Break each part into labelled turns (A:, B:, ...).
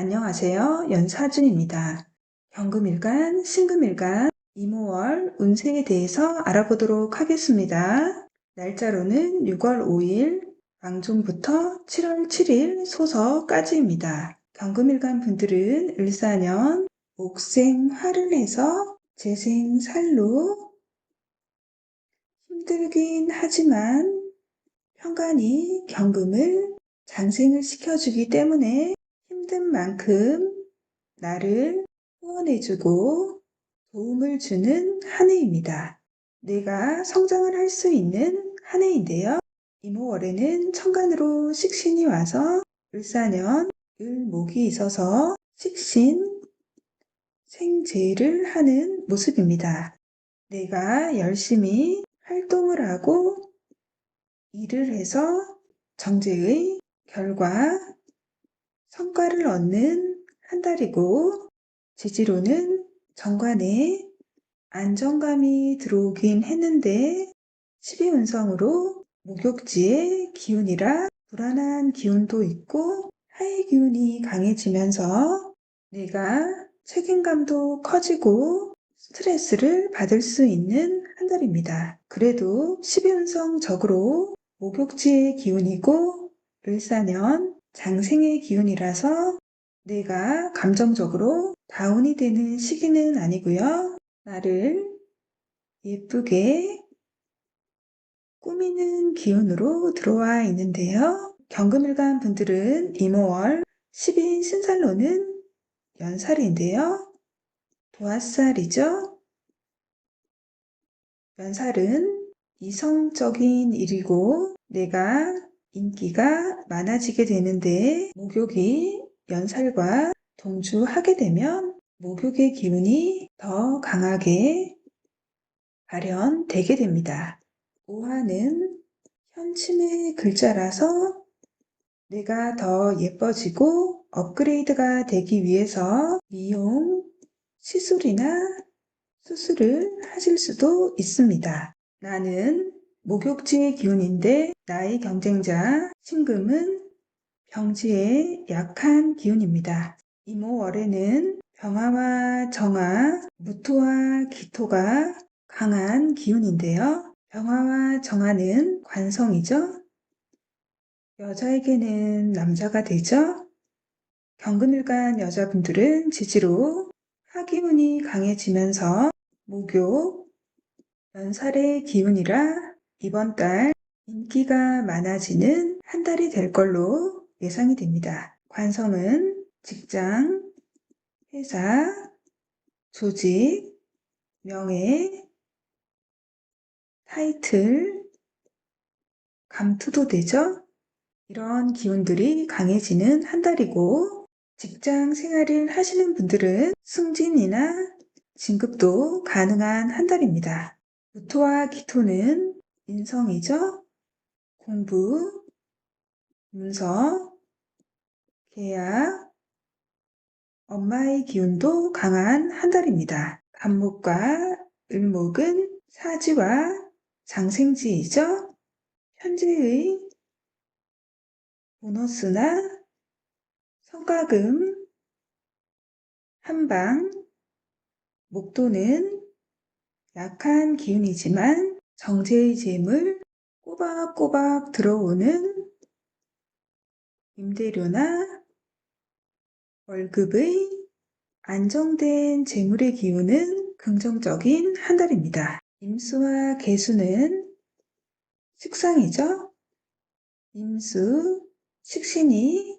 A: 안녕하세요. 연사준입니다. 경금일간, 신금일간, 이모월 운세에 대해서 알아보도록 하겠습니다. 날짜로는 6월 5일 왕종부터 7월 7일 소서까지입니다. 경금일간 분들은 을사년 옥생 화를 해서 재생 살로 힘들긴 하지만 평간이 경금을 장생을 시켜주기 때문에 힘든 만큼 나를 후원해주고 도움을 주는 한 해입니다. 내가 성장을 할 수 있는 한 해인데요. 이모월에는 천간으로 식신이 와서 을사년 을목이 있어서 식신 생재를 하는 모습입니다. 내가 열심히 활동을 하고 일을 해서 정제의 결과 성과를 얻는 한 달이고 지지로는 정관에 안정감이 들어오긴 했는데 12운성으로 목욕지의 기운이라 불안한 기운도 있고 하의 기운이 강해지면서 내가 책임감도 커지고 스트레스를 받을 수 있는 한 달입니다. 그래도 12운성적으로 목욕지의 기운이고 을사년 장생의 기운이라서 내가 감정적으로 다운이 되는 시기는 아니고요. 나를 예쁘게 꾸미는 기운으로 들어와 있는데요. 경금일간 분들은 이모월 10인 신살로는 연살인데요. 도화살이죠. 연살은 이성적인 일이고 내가 인기가 많아지게 되는데 목욕이 연살과 동주하게 되면 목욕의 기운이 더 강하게 발현되게 됩니다. 오화는 현침의 글자라서 내가 더 예뻐지고 업그레이드가 되기 위해서 미용, 시술이나 수술을 하실 수도 있습니다. 나는 목욕지의 기운인데 나의 경쟁자 신금은 병지의 약한 기운입니다. 이모월에는 병화와 정화, 무토와 기토가 강한 기운인데요. 병화와 정화는 관성이죠. 여자에게는 남자가 되죠. 경금일간 여자분들은 지지로 하기운이 강해지면서 목욕, 연살의 기운이라 이번 달 인기가 많아지는 한 달이 될 걸로 예상이 됩니다. 관성은 직장, 회사, 조직, 명예, 타이틀, 감투도 되죠? 이런 기운들이 강해지는 한 달이고 직장 생활을 하시는 분들은 승진이나 진급도 가능한 한 달입니다. 무토와 기토는 인성이죠. 공부, 문서, 계약, 엄마의 기운도 강한 한 달입니다. 간목과 을목은 사지와 장생지이죠. 현재의 보너스나 성과금, 한방, 목도는 약한 기운이지만 정제의 재물 꼬박꼬박 들어오는 임대료나 월급의 안정된 재물의 기운은 긍정적인 한 달입니다. 임수와 개수는 식상이죠. 임수, 식신이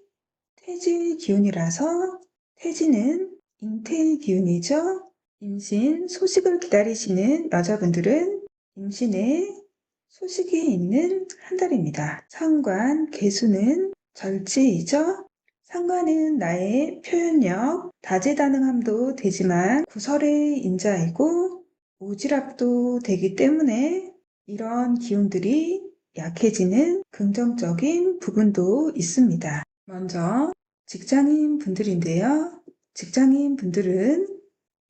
A: 태지 기운이라서 태지는 잉태의 기운이죠. 임신 소식을 기다리시는 여자분들은 임신에 소식이 있는 한 달입니다. 상관 개수는 절지이죠. 상관은 나의 표현력, 다재다능함도 되지만 구설의 인자이고 오지랖도 되기 때문에 이런 기운들이 약해지는 긍정적인 부분도 있습니다. 먼저 직장인 분들인데요. 직장인 분들은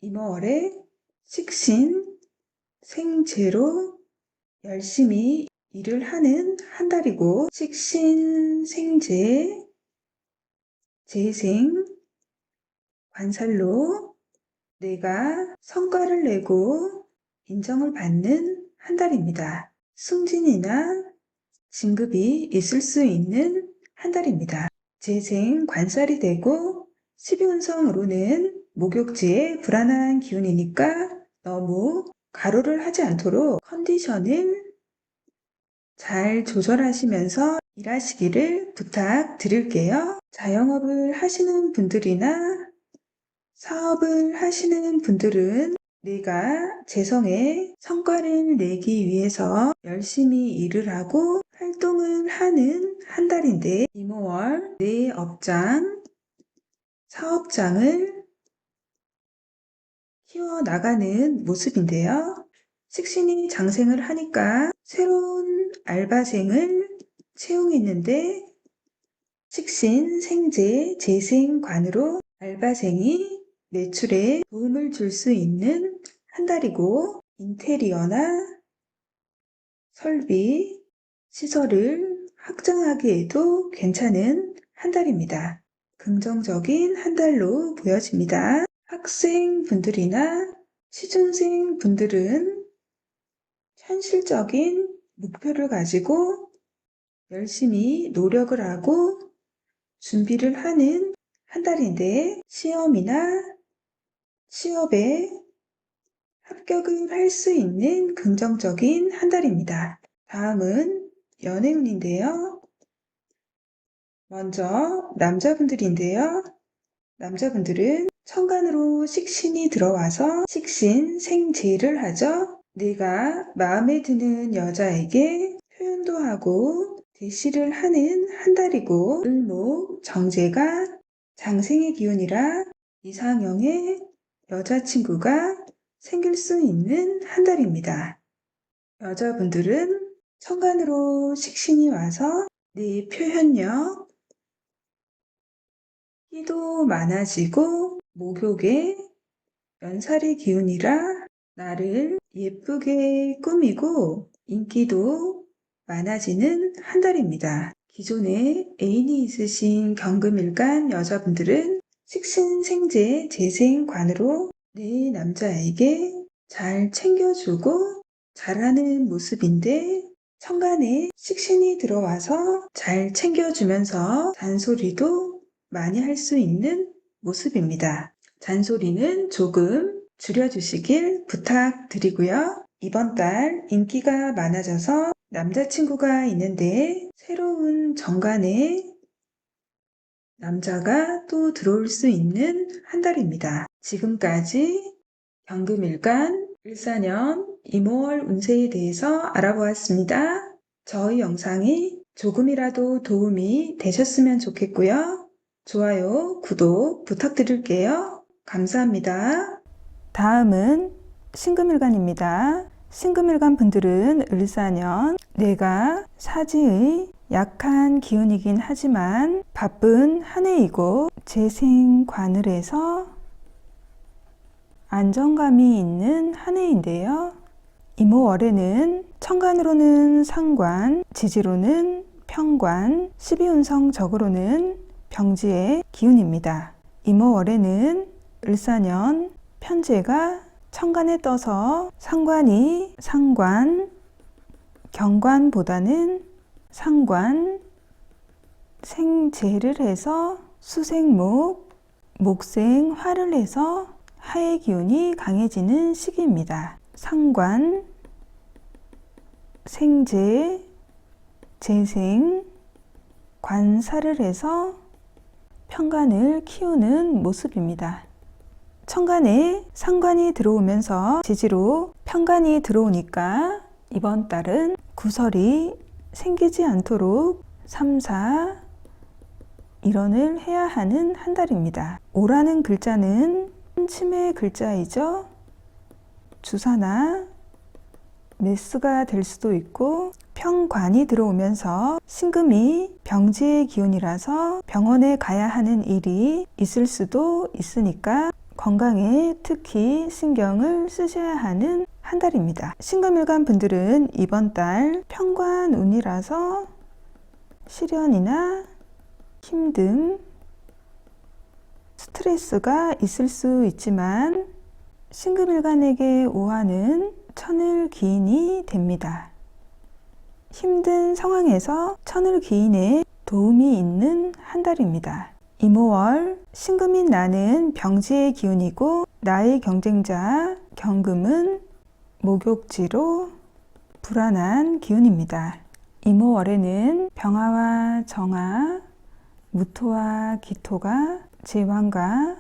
A: 이모월에 식신, 생재로 열심히 일을 하는 한 달이고 식신, 생재, 재생, 관살로 내가 성과를 내고 인정을 받는 한 달입니다. 승진이나 진급이 있을 수 있는 한 달입니다. 재생 관살이 되고 12운성으로는 목욕지의 불안한 기운이니까 너무 가로를 하지 않도록 컨디션을 잘 조절하시면서 일하시기를 부탁드릴게요. 자영업을 하시는 분들이나 사업을 하시는 분들은 내가 재성에 성과를 내기 위해서 열심히 일을 하고 활동을 하는 한 달인데 이모월 내 업장, 사업장을 키워나가는 모습인데요. 식신이 장생을 하니까 새로운 알바생을 채용했는데 식신, 생재, 재생관으로 알바생이 매출에 도움을 줄 수 있는 한 달이고 인테리어나 설비, 시설을 확장하기에도 괜찮은 한 달입니다. 긍정적인 한 달로 보여집니다. 학생분들이나 시중생 분들은 현실적인 목표를 가지고 열심히 노력을 하고 준비를 하는 한 달인데 시험이나 취업에 합격을 할 수 있는 긍정적인 한 달입니다. 다음은 연애운인데요. 먼저 남자분들인데요. 남자분들은 천간으로 식신이 들어와서 식신 생재를 하죠. 내가 마음에 드는 여자에게 표현도 하고 대시를 하는 한 달이고 을목 정제가 장생의 기운이라 이상형의 여자친구가 생길 수 있는 한 달입니다. 여자분들은 천간으로 식신이 와서 내 표현력, 끼도 많아지고 목욕에 연살의 기운이라 나를 예쁘게 꾸미고 인기도 많아지는 한 달입니다. 기존에 애인이 있으신 경금일간 여자분들은 식신생재 재생관으로 내 남자에게 잘 챙겨주고 잘하는 모습인데 천간에 식신이 들어와서 잘 챙겨주면서 잔소리도 많이 할 수 있는 모습입니다. 잔소리는 조금 줄여주시길 부탁드리고요. 이번 달 인기가 많아져서 남자친구가 있는데 새로운 정관에 남자가 또 들어올 수 있는 한 달입니다. 지금까지 경금일간 일사년 이모월 운세에 대해서 알아보았습니다. 저희 영상이 조금이라도 도움이 되셨으면 좋겠고요. 좋아요, 구독 부탁드릴게요. 감사합니다.
B: 다음은 신금일간입니다. 신금일간 분들은 을사년 내가 사지의 약한 기운이긴 하지만 바쁜 한 해이고 재생관을 해서 안정감이 있는 한 해인데요. 이모월에는 천간으로는 상관, 지지로는 평관, 12운성 적으로는 병지의 기운입니다. 이모월에는 을사년 편제가 천간에 떠서 상관이 상관, 경관보다는 상관, 생재를 해서 수생목, 목생 화를 해서 하의 기운이 강해지는 시기입니다. 상관, 생재, 재생, 관사를 해서 평간을 키우는 모습입니다. 천간에 상관이 들어오면서 지지로 평간이 들어오니까 이번 달은 구설이 생기지 않도록 3, 4 일원을 해야 하는 한 달입니다. 오라는 글자는 침의 글자이죠. 주사나 메스가 될 수도 있고 평관이 들어오면서 신금이 병지의 기운이라서 병원에 가야 하는 일이 있을 수도 있으니까 건강에 특히 신경을 쓰셔야 하는 한 달입니다. 신금일간 분들은 이번 달 평관운이라서 시련이나 힘듦, 스트레스 스트레스가 있을 수 있지만 신금일간에게 오하는 천을 기인이 됩니다. 힘든 상황에서 천을 기인에 도움이 있는 한 달입니다. 이모월 신금인 나는 병지의 기운이고 나의 경쟁자 경금은 목욕지로 불안한 기운입니다. 이모월에는 병화와 정화, 무토와 기토가 제왕과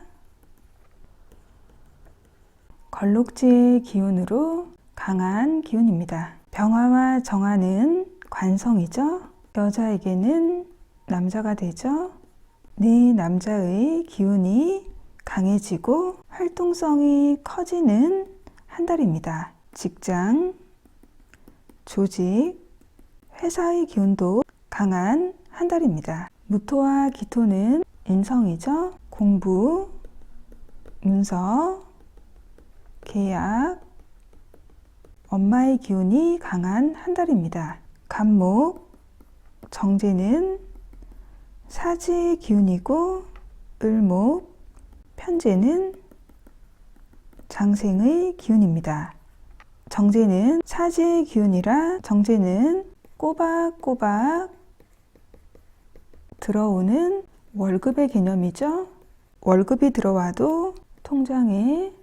B: 걸록지의 기운으로 강한 기운입니다. 병화와 정화는 관성이죠. 여자에게는 남자가 되죠. 네 남자의 기운이 강해지고 활동성이 커지는 한 달입니다. 직장, 조직, 회사의 기운도 강한 한 달입니다. 무토와 기토는 인성이죠. 공부, 문서, 계약, 엄마의 기운이 강한 한 달입니다. 간목, 정제는 사지의 기운이고 을목, 편제는 장생의 기운입니다. 정제는 사지의 기운이라 정제는 꼬박꼬박 들어오는 월급의 개념이죠. 월급이 들어와도 통장에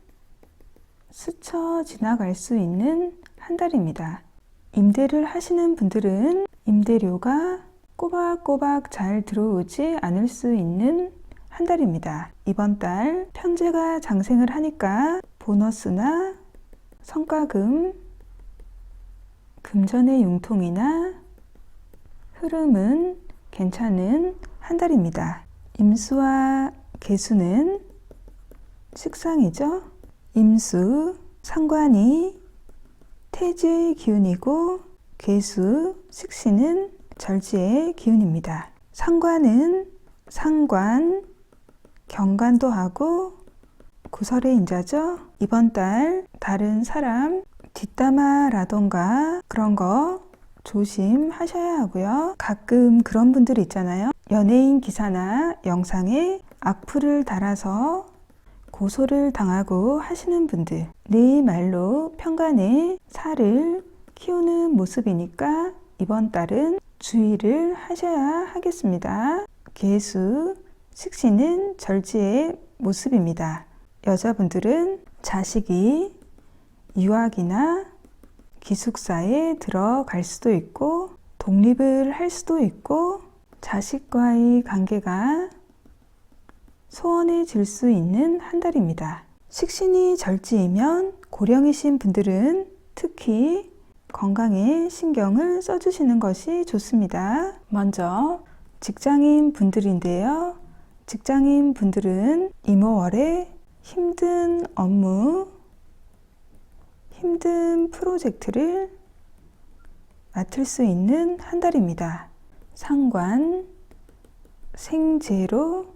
B: 스쳐 지나갈 수 있는 한 달입니다. 임대를 하시는 분들은 임대료가 꼬박꼬박 잘 들어오지 않을 수 있는 한 달입니다. 이번 달 편제가 장생을 하니까 보너스나 성과금, 금전의 융통이나 흐름은 괜찮은 한 달입니다. 임수와 개수는 식상이죠. 임수, 상관이 태지의 기운이고 개수, 식신은 절지의 기운입니다. 상관은 상관, 경관도 하고 구설의 인자죠. 이번 달 다른 사람 뒷담화라던가 그런 거 조심하셔야 하고요. 가끔 그런 분들 있잖아요. 연예인 기사나 영상에 악플을 달아서 고소를 당하고 하시는 분들. 네 말로 평간에 살을 키우는 모습이니까 이번 달은 주의를 하셔야 하겠습니다. 개수, 식신은 절지의 모습입니다. 여자분들은 자식이 유학이나 기숙사에 들어갈 수도 있고 독립을 할 수도 있고 자식과의 관계가 소원해질 수 있는 한 달입니다. 식신이 절지이면 고령이신 분들은 특히 건강에 신경을 써주시는 것이 좋습니다. 먼저 직장인 분들인데요. 직장인 분들은 이모월에 힘든 업무, 힘든 프로젝트를 맡을 수 있는 한 달입니다. 상관, 생제로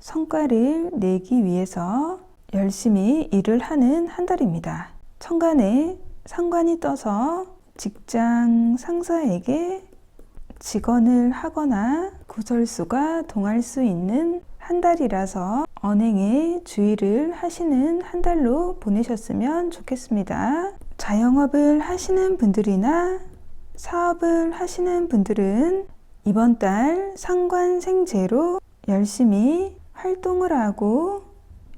B: 성과를 내기 위해서 열심히 일을 하는 한 달입니다. 천간에 상관이 떠서 직장 상사에게 직언을 하거나 구설수가 동할 수 있는 한 달이라서 언행에 주의를 하시는 한 달로 보내셨으면 좋겠습니다. 자영업을 하시는 분들이나 사업을 하시는 분들은 이번 달 상관생제로 열심히 활동을 하고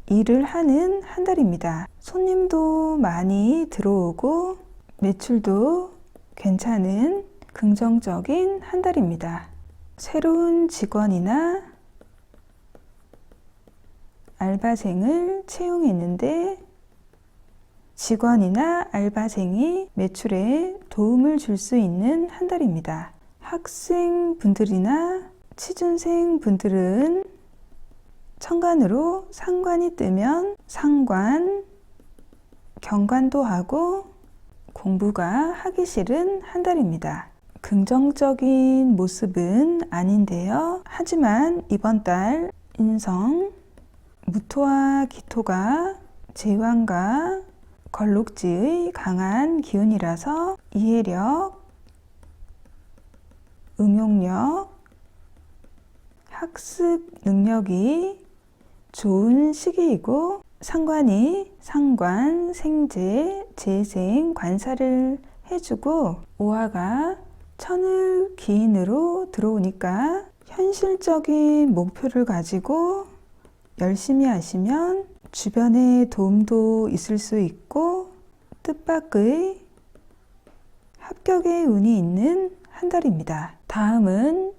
B: 일을 하는 한 달입니다. 손님도 많이 들어오고 매출도 괜찮은 긍정적인 한 달입니다. 새로운 직원이나 알바생을 채용했는데 직원이나 알바생이 매출에 도움을 줄 수 있는 한 달입니다. 학생분들이나 취준생 분들은 천간으로 상관이 뜨면 상관, 경관도 하고 공부가 하기 싫은 한 달입니다. 긍정적인 모습은 아닌데요. 하지만 이번 달 인성, 무토와 기토가 제왕과 걸록지의 강한 기운이라서 이해력, 응용력, 학습 능력이 좋은 시기이고 상관이 상관, 생재, 재생, 관사를 해주고 오화가 천을 기인으로 들어오니까 현실적인 목표를 가지고 열심히 하시면 주변에 도움도 있을 수 있고 뜻밖의 합격의 운이 있는 한 달입니다. 다음은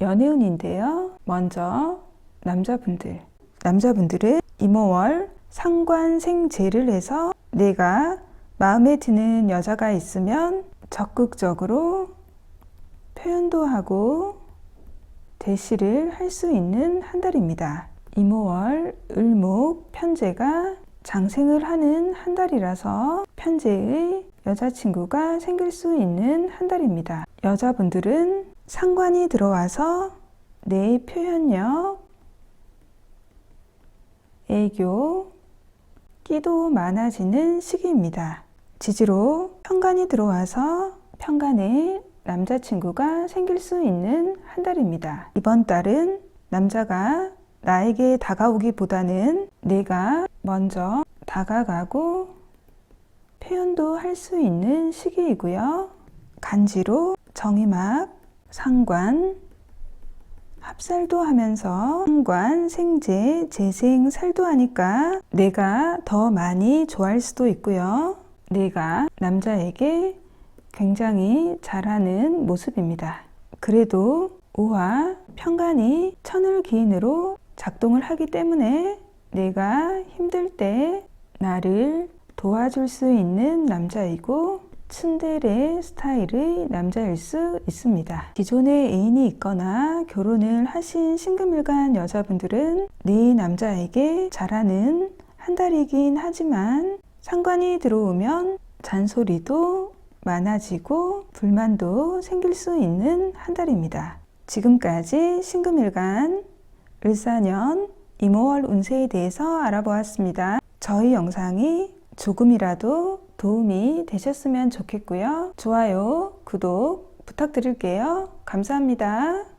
B: 연애운인데요. 먼저 남자분들. 남자분들은 이모월 상관생재를 해서 내가 마음에 드는 여자가 있으면 적극적으로 표현도 하고 대시를 할 수 있는 한 달입니다. 이모월 을목 편제가 장생을 하는 한 달이라서 편제의 여자친구가 생길 수 있는 한 달입니다. 여자분들은 상관이 들어와서 내 표현력, 애교, 끼도 많아지는 시기입니다. 지지로 편간이 들어와서 편간에 남자친구가 생길 수 있는 한 달입니다. 이번 달은 남자가 나에게 다가오기보다는 내가 먼저 다가가고 표현도 할 수 있는 시기이고요. 간지로 정이막, 상관, 합살도 하면서 상관, 생재, 재생, 살도 하니까 내가 더 많이 좋아할 수도 있고요. 내가 남자에게 굉장히 잘하는 모습입니다. 그래도 오화 편간이 천을 기인으로 작동을 하기 때문에 내가 힘들 때 나를 도와줄 수 있는 남자이고 츤데레 스타일의 남자일 수 있습니다. 기존에 애인이 있거나 결혼을 하신 싱글밀간 여자분들은 네 남자에게 잘하는 한 달이긴 하지만 상관이 들어오면 잔소리도 많아지고 불만도 생길 수 있는 한 달입니다. 지금까지 싱글밀간 을사년 이모월 운세에 대해서 알아보았습니다. 저희 영상이 조금이라도 도움이 되셨으면 좋겠고요. 좋아요, 구독 부탁드릴게요. 감사합니다.